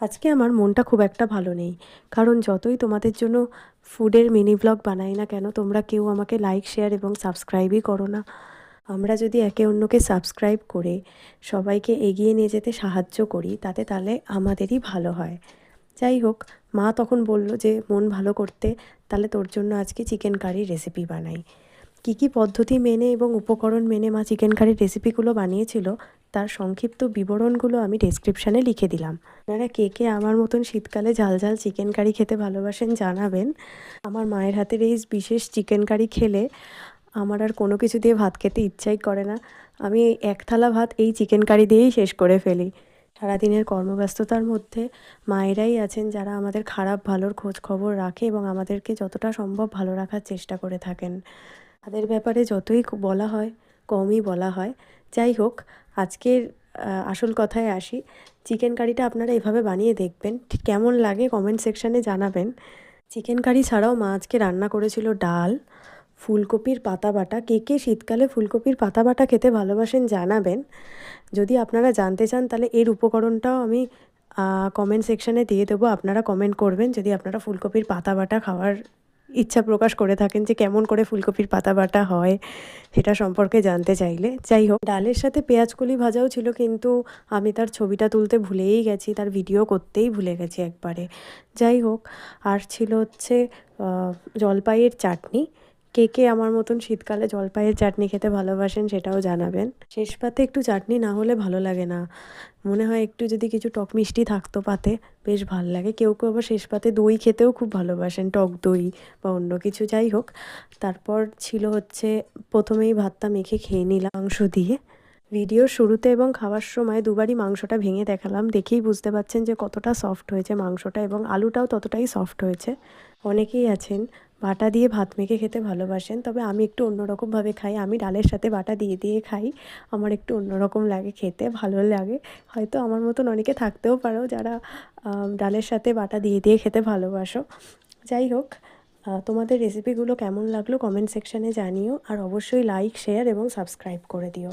আজকে আমার মনটা খুব একটা ভালো নেই। কারণ যতই তোমাদের জন্য ফুডের মিনি ব্লগ বানাই না কেন, তোমরা কেউ আমাকে লাইক শেয়ার এবং সাবস্ক্রাইবই করো না। আমরা যদি একে অন্যকে সাবস্ক্রাইব করে সবাইকে এগিয়ে নিয়ে যেতে সাহায্য করি, তাতে তাহলে আমাদেরই ভালো হয়। যাই হোক, মা তখন বলল যে, মন ভালো করতে তাহলে তোর জন্য আজকে চিকেন কারি রেসিপি বানাই। কী কী পদ্ধতি মেনে এবং উপকরণ মেনে মা চিকেন কারির রেসিপিগুলো বানিয়েছিল, তার সংক্ষিপ্ত বিবরণগুলো আমি ডেসক্রিপশানে লিখে দিলাম। আপনারা কে কে আমার মতন শীতকালে ঝাল ঝাল চিকেন কারি খেতে ভালোবাসেন জানাবেন। আমার মায়ের হাতের এই বিশেষ চিকেন কারি খেলে আমার আর কোনো কিছু দিয়ে ভাত খেতে ইচ্ছাই করে না। আমি এক থালা ভাত এই চিকেন কারি দিয়েই শেষ করে ফেলি। সারাদিনের কর্মব্যস্ততার মধ্যে মায়েরাই আছেন যারা আমাদের খারাপ ভালোর খোঁজ খবর রাখে এবং আমাদেরকে যতটা সম্ভব ভালো রাখার চেষ্টা করে থাকেন। তাদের ব্যাপারে যতই বলা হয়, কমই বলা হয়। যাই হোক, আজকের আসল কথায় আসি। চিকেন কারিটা আপনারা এভাবে বানিয়ে দেখবেন। ঠিক কেমন লাগে কমেন্ট সেকশানে জানাবেন। চিকেন কারি ছাড়াও মা আজকে রান্না করেছিল ডাল, ফুলকপির পাতা বাটা। কে কে শীতকালে ফুলকপির পাতা বাটা খেতে ভালোবাসেন জানাবেন। যদি আপনারা জানতে চান, তাহলে এর উপকরণটাও আমি কমেন্ট সেকশানে দিয়ে দেবো। আপনারা কমেন্ট করবেন যদি আপনারা ফুলকপির পাতা বাটা খাওয়ার ইচ্ছা প্রকাশ করে থাকেন যে কেমন করে ফুলকপির পাতা বাটা হয় সেটা সম্পর্কে জানতে চাইলে। যাই হোক, ডালের সাথে পেঁয়াজকলি ভাজাও ছিল, কিন্তু আমি তার ছবিটা তুলতে ভুলেই গেছি, তার ভিডিও করতেই ভুলে গেছি একবারে। যাই হোক, আর ছিল হচ্ছে জলপাইয়ের চাটনি। কে কে আমার মতন শীতকালে জলপাইয়ের চাটনি খেতে ভালোবাসেন সেটাও জানাবেন। শেষ পাতে একটু চাটনি না হলে ভালো লাগে না। মনে হয় একটু যদি কিছু টক মিষ্টি থাকতো পাতে, বেশ ভালো লাগে। কেউ কেউ আবার শেষ পাতে দই খেতেও খুব ভালোবাসেন, টক দই বা অন্য কিছু যাই হোক। তারপর ছিল হচ্ছে, প্রথমেই ভাতটা মেখে খেয়ে নিলাম মাংস দিয়ে। ভিডিওর শুরুতে এবং খাওয়ার সময় দুবারই মাংসটা ভেঙে দেখালাম। দেখেই বুঝতে পারছেন যে কতটা সফট হয়েছে মাংসটা এবং আলুটাও ততটাই সফট হয়েছে। অনেকেই আছেন বাটা দিয়ে ভাত মেখে খেতে ভালোবাসেন, তবে আমি একটু অন্যরকমভাবে খাই। আমি ডালের সাথে বাটা দিয়ে দিয়ে খাই। আমার একটু অন্যরকম লাগে খেতে, ভালো লাগে। হয়তো আমার মতন অনেকে থাকতেও পারো যারা ডালের সাথে বাটা দিয়ে দিয়ে খেতে ভালোবাসো। যাই হোক তোমাদের রেসিপিগুলো কেমন লাগল কমেন্ট সেকশানে জানিও। আর অবশ্যই লাইক শেয়ার এবং সাবস্ক্রাইব করে দিও।